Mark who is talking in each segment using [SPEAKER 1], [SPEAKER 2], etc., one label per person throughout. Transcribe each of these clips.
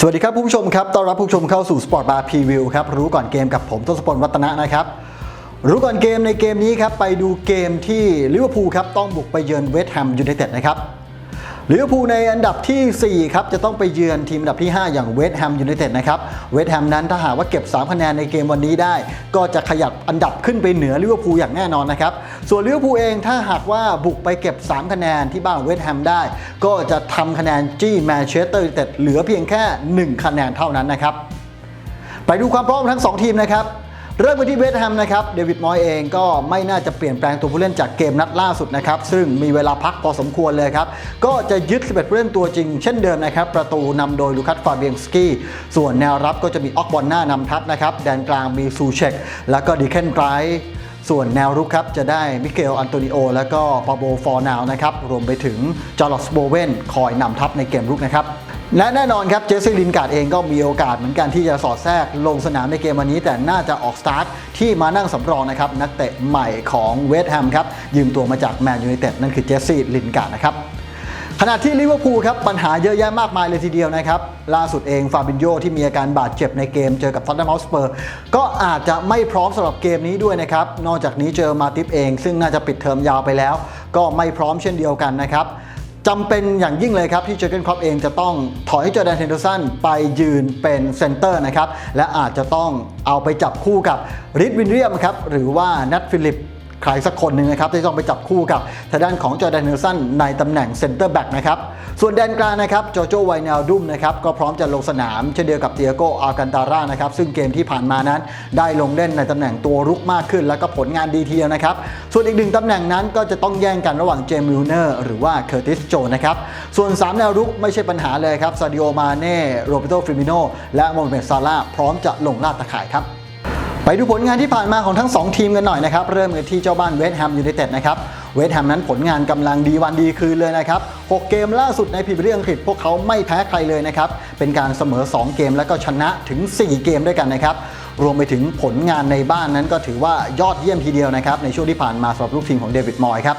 [SPEAKER 1] สวัสดีครับผู้ชมครับ ต้อนรับผู้ชมเข้าสู่ Sport Bar Preview ครับ รู้ก่อนเกมกับผมทศพลวัฒนะนะครับ รู้ก่อนเกมในเกมนี้ครับ ไปดูเกมที่ลิเวอร์พูลครับ ต้องบุกไปเยือนเวสต์แฮมยูไนเต็ดนะครับ ลิเวอร์พูลในอันดับทีสี่ 4 ครับ จะต้องไปเยือนทีมอันดับที่ 5 อย่างเวสต์แฮมยูไนเต็ดนะครับเวสต์แฮมนั้นถ้าหากว่าเก็บ 3 คะแนนในเกมวันนี้ได้ ก็จะขยับอันดับขึ้นไปเหนือลิเวอร์พูลอย่างแน่นอนนะครับ ส่วนลิเวอร์พูลเองถ้าหากว่าบุกไปเก็บ 3 คะแนนที่บ้านเวสต์แฮมได้ ก็จะทำคะแนนจี้แมนเชสเตอร์ยูไนเต็ดเหลือเพียงแค่ 1 คะแนนเท่านั้นนะครับไปดูความพร้อมทั้ง 2 ทีมนะครับ เริ่มไปที่เวสต์แฮมนะครับเดวิดมอยเองก็ไม่น่าจะเปลี่ยนแปลงตัวผู้เล่นจากเกมนัดล่าสุดนะครับซึ่งมีเวลาพักพอสมควรเลยครับก็จะยึด 11ผู้เล่นตัวจริงเช่นเดิมนะครับประตูนำโดยลูคัสฟาเบียงสกี้ส่วนแนวรับก็จะมีออกบอลหน้านำทัพนะครับแดนกลางมีซูเชกแล้วก็ดีเคนไกรส่วนแนวรุกครับ จะได้มิเกลอันโตนิโอ แล้วก็ปาโบฟอร์นาวนะครับ รวมไปถึงจอร์ลสโบเวนคอยนำทัพในเกมรุกนะครับ และแน่นอนครับเจสซี่ลินการ์ดเองก็มีโอกาสเหมือนกันที่จะสอดแทรกลงสนามในเกมวันนี้ แต่น่าจะออกสตาร์ทที่มานั่งสำรองนะครับ นักเตะใหม่ของเวสต์แฮมครับ ยืมตัวมาจากแมนยูไนเต็ดนั่นคือเจสซี่ลินการ์ดนะครับขณะที่ลิเวอร์พูลครับปัญหาเยอะแยะมากมายเลยทีเดียวนะครับ ล่าสุดเองฟาบินโยที่มีอาการบาดเจ็บในเกมเจอกับท็อตแนมฮอสเปอร์ก็อาจจะไม่พร้อมสำหรับเกมนี้ด้วยนะครับ นอกจากนี้เจอมาติฟเอง ซึ่งน่าจะปิดเทอมยาวไปแล้ว ก็ไม่พร้อมเช่นเดียวกันนะครับ จำเป็นอย่างยิ่งเลยครับ ที่เจอร์เกนครอปเองจะต้องถอยจอแดนเทนเดอร์สันไปยืนเป็นเซนเตอร์นะครับ และอาจจะต้องเอาไปจับคู่กับริดวินเรียมครับ หรือว่านัทฟิลิป ใครสักคนหนึ่งนะครับที่ต้องไปจับคู่กับทางด้านของจอร์แดนเนลสันในตำแหน่งเซนเตอร์แบ็กนะครับ ส่วนแดนกลางนะครับโจโจไวนาลดุมนะครับก็พร้อมจะลงสนามเช่นเดียวกับเตียโกอากันตาร่านะครับซึ่งเกมที่ผ่านมานั้นได้ลงเล่นในตำแหน่งตัวรุกมากขึ้น แล้วก็ผลงานดีทีเดียวนะครับ ส่วนอีกหนึ่งตำแหน่งนั้นก็จะต้องแย่งกันระหว่างเจมิลเนอร์หรือว่าเคอร์ติสโจนะครับส่วน 3 แนวรุกไม่ใช่ปัญหาเลยครับซาดิโอมาเน่โรเบโตฟิมิโนและโมเมตซาร่าพร้อมจะลงลาดตะข่ายครับ ไปดูผลงานที่ผ่านมาของทั้ง 2 ทีมกันหน่อยนะครับ เริ่มกันที่เจ้าบ้านเวสต์แฮมยูไนเต็ดนะครับ เวสต์แฮมนั้นผลงานกำลังดีวันดีคืนเลยนะครับ 6 เกมล่าสุดในพรีเมียร์ลีกอังกฤษพวกเขาไม่แพ้ใครเลยนะครับ เป็นการเสมอ 2 เกมแล้วก็ชนะถึง 4 เกมด้วยกันนะครับ รวมไปถึงผลงานในบ้านนั้นก็ถือว่ายอดเยี่ยมทีเดียวนะครับในช่วงที่ผ่านมาสำหรับลูกทีมของเดวิดมอยครับ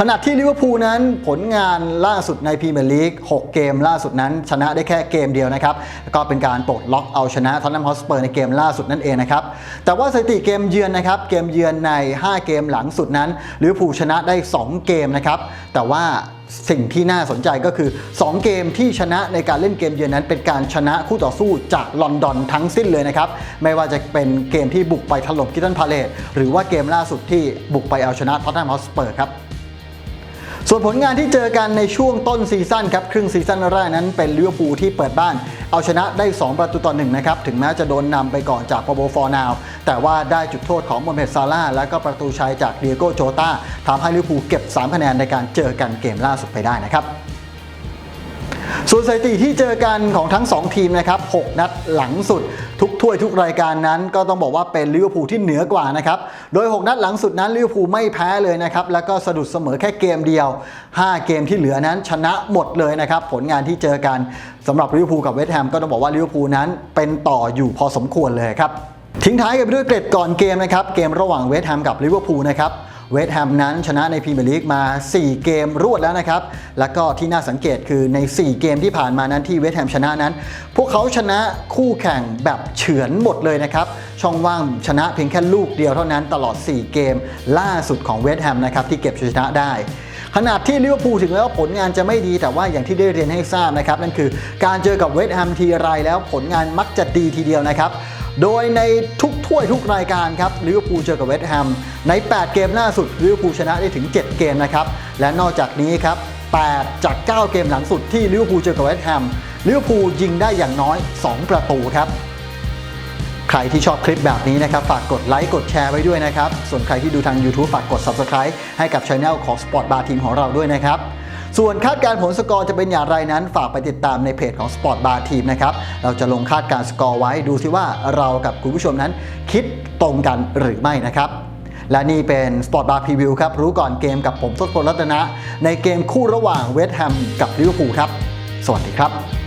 [SPEAKER 1] ขณะที่ลิเวอร์พูลนั้นผลงานล่าสุดในพรีเมียร์ลีก 6 เกมล่าสุดนั้น ชนะได้แค่เกมเดียวนะครับ ก็เป็นการปลดล็อกเอาชนะทอตแนมฮอสเปอร์ในเกมล่าสุดนั่นเองนะครับ แต่ว่าสถิติเกมเยือนนะครับ เกมเยือนใน 5 เกมหลังสุดนั้นลิเวอร์พูลชนะได้ 2 เกมนะครับ แต่ว่าสิ่งที่น่าสนใจก็คือ 2 เกมที่ชนะในการเล่นเกมเยือนนั้น เป็นการชนะคู่ต่อสู้จากลอนดอนทั้งสิ้นเลยนะครับ ไม่ว่าจะเป็นเกมที่บุกไปถล่มกิตันพาเลตหรือว่าเกมล่าสุดที่บุกไปเอาชนะท็อตแนมฮอสเปอร์ครับ ส่วนผลงานที่เจอกันในช่วงต้นซีซั่นครับครึ่งซีซั่นแรกนั้นเป็นลิเวอร์พูลที่เปิดบ้าน เอาชนะได้ 2 ประตูต่อหนึ่งนะครับ ถึงแม้จะโดนนำไปก่อนจากปโบฟอร์นาว แต่ว่าได้จุดโทษของโมเมดซาร่าและก็ประตูชัยจากเดียโกโจตาทำให้ลิเวอร์พูลเก็บ 3 คะแนนในการเจอกันเกมล่าสุดไปได้นะครับ ส่วนสถิติที่เจอกันของทั้ง 2 ทีมนะครับ 6 นัดหลังสุด ทุกถ้วยทุกรายการนั้น ก็ต้องบอกว่าเป็นลิเวอร์พูลที่เหนือกว่านะครับ โดย 6 นัดหลังสุดนั้นลิเวอร์พูลไม่แพ้เลยนะครับ แล้วก็สะดุดเสมอแค่เกมเดียว 5 เกมที่เหลือนั้นชนะหมดเลยนะครับ ผลงานที่เจอกันสำหรับลิเวอร์พูลกับเวสต์แฮมก็ต้องบอกว่าลิเวอร์พูลนั้นเป็นต่ออยู่พอสมควรเลยครับทิ้งท้ายกันไปด้วยเกร็ดก่อนเกมนะครับเกมระหว่างเวสต์แฮมกับลิเวอร์พูลนะครับ เวสต์แฮมนั้นชนะในพรีเมียร์ลีกมา 4 เกมรวดแล้วนะครับ แล้วก็ที่น่าสังเกตคือใน 4 เกมที่ผ่านมานั้นที่เวสต์แฮมชนะนั้น พวกเขาชนะคู่แข่งแบบเฉือนหมดเลยนะครับ ช่องว่างชนะเพียงแค่ลูกเดียวเท่านั้นตลอด 4 เกมล่าสุดของเวสต์แฮมนะครับที่เก็บชัยชนะได้ขนาดที่ลิเวอร์พูลถึงแม้ว่าผลงานจะไม่ดีแต่ว่าอย่างที่ได้เรียนให้ทราบนะครับ นั่นคือการเจอกับเวสต์แฮมทีไรแล้วผลงานมักจะดีทีเดียวนะครับ โดยในทุกถ้วยทุกรายการครับลิเวอร์พูลเจอกับเวสต์แฮมใน 8 เกมล่าสุดลิเวอร์พูลชนะได้ถึง 7 เกมนะครับและนอกจากนี้ครับ 8 จาก 9 เกมหลังสุดที่ลิเวอร์พูลเจอกับเวสต์แฮมลิเวอร์พูลยิงได้อย่างน้อย 2 ประตูครับใครที่ชอบคลิปแบบนี้นะครับ ฝากกดไลค์กดแชร์ไว้ด้วยนะครับ ส่วนใครที่ดูทาง YouTube ฝากกด Subscribe ให้กับช anel ของ Sport Bar ทีมของเราด้วยนะครับ ส่วนคาดการณ์ผลสกอร์จะเป็นอย่างไรนั้น ฝากไปติดตามในเพจของ Sport Bar ทีมนะครับ เราจะลงคาดการณ์สกอร์ไว้ดูซิว่าเรากับคุณผู้ชมนั้น คิดตรงกันหรือไม่นะครับและนี่เป็น Sport Bar Preview ครับ รู้ก่อนเกมกับผมทศพลรัตนะ ในเกมคู่ระหว่างเวสต์แฮมกับลิเวอร์พูลครับ สวัสดีครับ